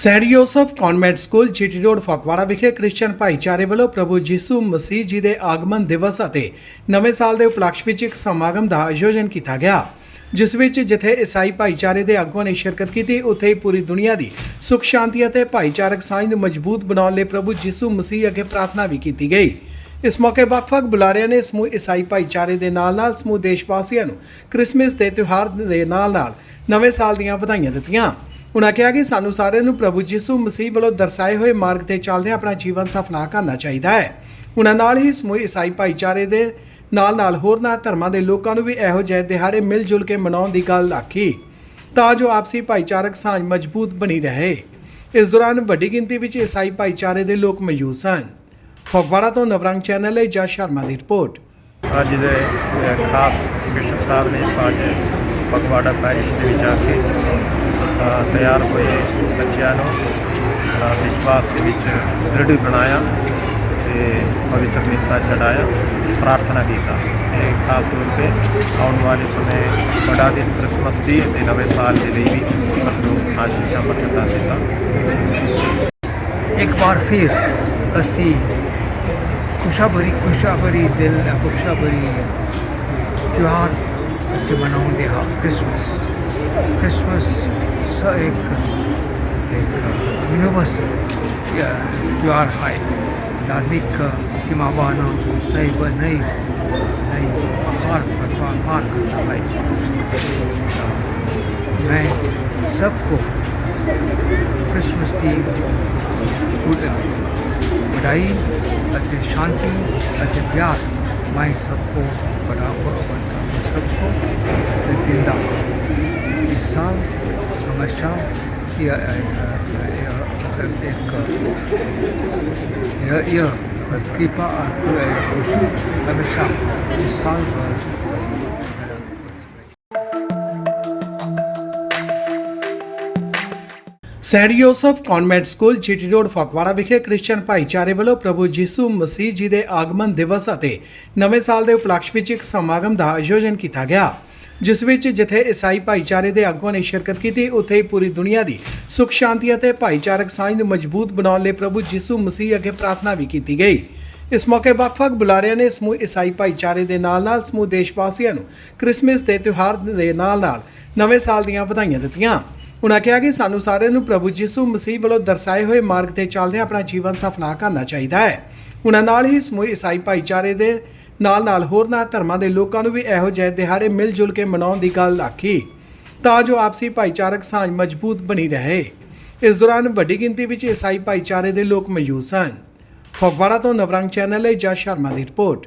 Saint Joseph convent school GT road, Phagwara ਵਿਖੇ Christian ਭਾਈਚਾਰੇ ਵੱਲੋਂ ਪ੍ਰਭੂ ਯਿਸੂ ਮਸੀਹ ਜੀ ਦੇ ਆਗਮਨ ਦਿਵਸ ਅਤੇ ਨਵੇਂ ਸਾਲ ਦੇ ਉਪਲਕਸ਼ ਵਿੱਚ ਇੱਕ ਸਮਾਗਮ ਦਾ ਆਯੋਜਨ ਕੀਤਾ ਗਿਆ, ਜਿਸ ਵਿੱਚ ਜਿੱਥੇ ਈਸਾਈ ਭਾਈਚਾਰੇ ਦੇ ਆਗੂਆਂ ਨੇ ਸ਼ਿਰਕਤ ਕੀਤੀ, ਉੱਥੇ ਹੀ ਪੂਰੀ ਦੁਨੀਆ ਦੀ ਸੁਖ, ਸ਼ਾਂਤੀ ਅਤੇ ਭਾਈਚਾਰਕ ਸਾਂਝ ਨੂੰ ਮਜ਼ਬੂਤ ਬਣਾਉਣ ਲਈ ਪ੍ਰਭੂ ਯੀਸੂ ਮਸੀਹ ਅੱਗੇ ਪ੍ਰਾਰਥਨਾ ਵੀ ਕੀਤੀ ਗਈ। ਇਸ ਮੌਕੇ ਵੱਖ-ਵੱਖ ਬੁਲਾਰਿਆਂ ਨੇ ਸਮੂਹ ਈਸਾਈ ਭਾਈਚਾਰੇ ਦੇ ਨਾਲ-ਨਾਲ ਸਮੂਹ ਦੇਸ਼ ਵਾਸੀਆਂ ਨੂੰ ਕ੍ਰਿਸਮਸ ਦੇ ਤਿਉਹਾਰ ਦੇ ਨਾਲ-ਨਾਲ ਨਵੇਂ ਸਾਲ ਦੀਆਂ ਵਧਾਈਆਂ ਦਿੱਤੀਆਂ। ਉਨ੍ਹਾਂ ਕਿਹਾ ਕਿ ਸਾਨੂੰ ਸਾਰਿਆਂ ਨੂੰ ਪ੍ਰਭੂ ਯਿਸੂ ਮਸੀਹ ਵੱਲੋਂ ਦਰਸਾਏ ਹੋਏ ਮਾਰਗ ਤੇ ਚੱਲਦਿਆਂ ਆਪਣਾ ਜੀਵਨ ਸਫਲਾ ਕਰਨਾ ਚਾਹੀਦਾ ਹੈ। ਉਹਨਾਂ ਨਾਲ ਹੀ ਸਮੂਹ ਈਸਾਈ ਭਾਈਚਾਰੇ ਦੇ ਨਾਲ-ਨਾਲ ਹੋਰਨਾਂ ਧਰਮਾਂ ਦੇ ਲੋਕਾਂ ਨੂੰ ਵੀ ਇਹੋ ਜਿਹੇ ਦਿਹਾੜੇ ਮਿਲ ਜੁਲ ਕੇ ਮਨਾਉਣ ਦੀ ਗੱਲ ਆਖੀ। ਤਾਂ ਜੋ ਆਪਸੀ ਭਾਈਚਾਰਕ ਸਾਂਝ ਮਜ਼ਬੂਤ ਬਣੀ ਰਹੇ। ਇਸ ਦੌਰਾਨ ਵੱਡੀ ਗਿਣਤੀ ਵਿੱਚ ਈਸਾਈ ਭਾਈਚਾਰੇ ਦੇ ਲੋਕ ਮੌਜੂਦ ਸਨ। ਫਗਵਾੜਾ ਤੋਂ ਨਵਰੰਗ ਚੈਨਲ ਲਈ ਜਸ ਸ਼ਰਮਾ ਦੀ ਰਿਪੋਰਟ। ਅੱਜ ਦੇ ਖਾਸ ਬਿਸ਼ਪ ਸਾਹਿਬ ਨੇ ਅੱਜ ਫਗਵਾੜਾ ਪੈਰਿਸ਼ ਦੇ ਵਿੱਚ ਆ ਕੇ ਤਿਆਰ ਹੋਏ ਬੱਚਿਆਂ ਨੂੰ। ਵਿਸ਼ਵਾਸ ਦੇ ਵਿੱਚ ਦ੍ਰਿੜ ਬਣਾਇਆ ਤੇ ਪਵਿੱਤਰ ਮਿੱਸਾ ਚੜਾਇਆ, ਪ੍ਰਾਰਥਨਾ ਕੀਤਾ। ਤੇ ਖਾਸ ਤੌਰ ਤੇ ਆਉਣ ਵਾਲੇ ਸਮੇਂ, ਬੜਾ ਦਿਨ ਕ੍ਰਿਸਮਸ ਦੀ ਤੇ ਨਵੇਂ ਸਾਲ ਦੇ ਲਈ ਵੀ ਸਾਨੂੰ ਆਸ਼ੀਸ਼ਾਂ ਬਰਕਤਾਂ ਦਿੱਤਾ। ਇੱਕ ਵਾਰ ਫਿਰ ਅਸੀਂ ਖੁਸ਼ਾਬਰੀ ਖੁਸ਼ਾਬਰੀ ਦਿਲ, ਖੁਸ਼ਾਬਰੀ ਤਿਉਹਾਰ ਅਸੀਂ ਮਨਾਉਂਦੇ ਹਾਂ ਕ੍ਰਿਸਮਸ। ਕ੍ਰਿਸਮਸ ਸ ਇੱਕ ਇੱਕ ਯੂਨੀਵਰਸਲ ਤਿਉਹਾਰ ਹੈ ਧਾਰਮਿਕ ਸੀਮਾਵਾਂ ਨੂੰ ਨਹੀਂ ਬ ਨਹੀਂ ਨਹੀਂ ਪਾਰ ਕਰਵਾ ਪਾਰ ਕਰਦਾ ਹੈ ਮੈਂ ਸਭ ਕੋ ਕ੍ਰਿਸਮਸ ਦੀ ਗੁੱਡ ਵਧਾਈ ਅਤੇ ਸ਼ਾਂਤੀ ਅਤੇ ਪਿਆਰ ਮੈਂ ਸਭ ਕੋ ਬਰਾਬਰ ਮੈਂ ਸਭ ਕੋ ਤੇ ਦਿੰਦਾ ਇਸ ਸਾਲ ਹਮੇਸ਼ਾ ਇਹ ਇੱਕ ਇਹ ਇਹ ਕਿਰਪਾ ਖੁਸ਼ੀ ਹਮੇਸ਼ਾ, ਇਸ ਸਾਲ ਭਰ saint Joseph convent school GT road, Phagwara ਵਿਖੇ ਕ੍ਰਿਸਚੀਅਨ ਭਾਈਚਾਰੇ ਵੱਲੋਂ ਪ੍ਰਭੂ ਯਿਸੂ ਮਸੀਹ ਜੀ ਦੇ ਆਗਮਨ ਦਿਵਸ ਅਤੇ ਨਵੇਂ ਸਾਲ ਦੇ ਉਪਲਕਸ਼ ਵਿੱਚ ਇੱਕ ਸਮਾਗਮ ਦਾ ਆਯੋਜਨ ਕੀਤਾ ਗਿਆ। ਜਿਸ ਵਿੱਚ ਜਿੱਥੇ ਈਸਾਈ ਭਾਈਚਾਰੇ ਦੇ ਆਗੂਆਂ ਨੇ ਸ਼ਿਰਕਤ ਕੀਤੀ, ਉੱਥੇ ਹੀ ਪੂਰੀ ਦੁਨੀਆ ਦੀ ਸੁਖ, ਸ਼ਾਂਤੀ ਅਤੇ ਭਾਈਚਾਰਕ ਸਾਂਝ ਨੂੰ ਮਜ਼ਬੂਤ ਬਣਾਉਣ ਲਈ ਪ੍ਰਭੂ ਯਿਸੂ ਮਸੀਹ ਅੱਗੇ ਪ੍ਰਾਰਥਨਾ ਵੀ ਕੀਤੀ ਗਈ। ਇਸ ਮੌਕੇ ਵੱਖ-ਵੱਖ ਬੁਲਾਰਿਆਂ ਨੇ ਸਮੂਹ ਈਸਾਈ ਭਾਈਚਾਰੇ ਦੇ ਨਾਲ-ਨਾਲ ਸਮੂਹ ਦੇਸ਼ ਵਾਸੀਆਂ ਨੂੰ ਕ੍ਰਿਸਮਸ ਦੇ ਤਿਉਹਾਰ ਦੇ ਨਾਲ-ਨਾਲ ਨਵੇਂ ਸਾਲ ਦੀਆਂ ਵਧਾਈਆਂ ਦਿੱਤੀਆਂ। ਉਨ੍ਹਾਂ ਕਿਹਾ ਕਿ ਸਾਨੂੰ ਸਾਰਿਆਂ ਨੂੰ ਪ੍ਰਭੂ ਯਿਸੂ ਮਸੀਹ ਵੱਲੋਂ ਦਰਸਾਏ ਹੋਏ ਮਾਰਗ ਤੇ ਚੱਲਦਿਆਂ ਆਪਣਾ ਜੀਵਨ ਸਫਲਾ ਕਰਨਾ ਚਾਹੀਦਾ ਹੈ। ਉਹਨਾਂ ਨਾਲ ਹੀ ਸਮੂਹ ਈਸਾਈ ਭਾਈਚਾਰੇ ਦੇ ਨਾਲ-ਨਾਲ ਹੋਰਨਾਂ ਧਰਮਾਂ ਦੇ ਲੋਕਾਂ ਨੂੰ ਵੀ ਇਹੋ ਜਿਹੇ ਦਿਹਾੜੇ ਮਿਲ ਜੁਲ ਕੇ ਮਨਾਉਣ ਦੀ ਗੱਲ ਆਖੀ। ਤਾਂ ਜੋ ਆਪਸੀ ਭਾਈਚਾਰਕ ਸਾਂਝ ਮਜ਼ਬੂਤ ਬਣੀ ਰਹੇ। ਇਸ ਦੌਰਾਨ ਵੱਡੀ ਗਿਣਤੀ ਵਿੱਚ ਈਸਾਈ ਭਾਈਚਾਰੇ ਦੇ ਲੋਕ ਮੌਜੂਦ ਸਨ। ਫਗਵਾੜਾ ਤੋਂ ਨਵਰੰਗ ਚੈਨਲ ਲਈ ਜਸ ਸ਼ਰਮਾ ਦੀ ਰਿਪੋਰਟ।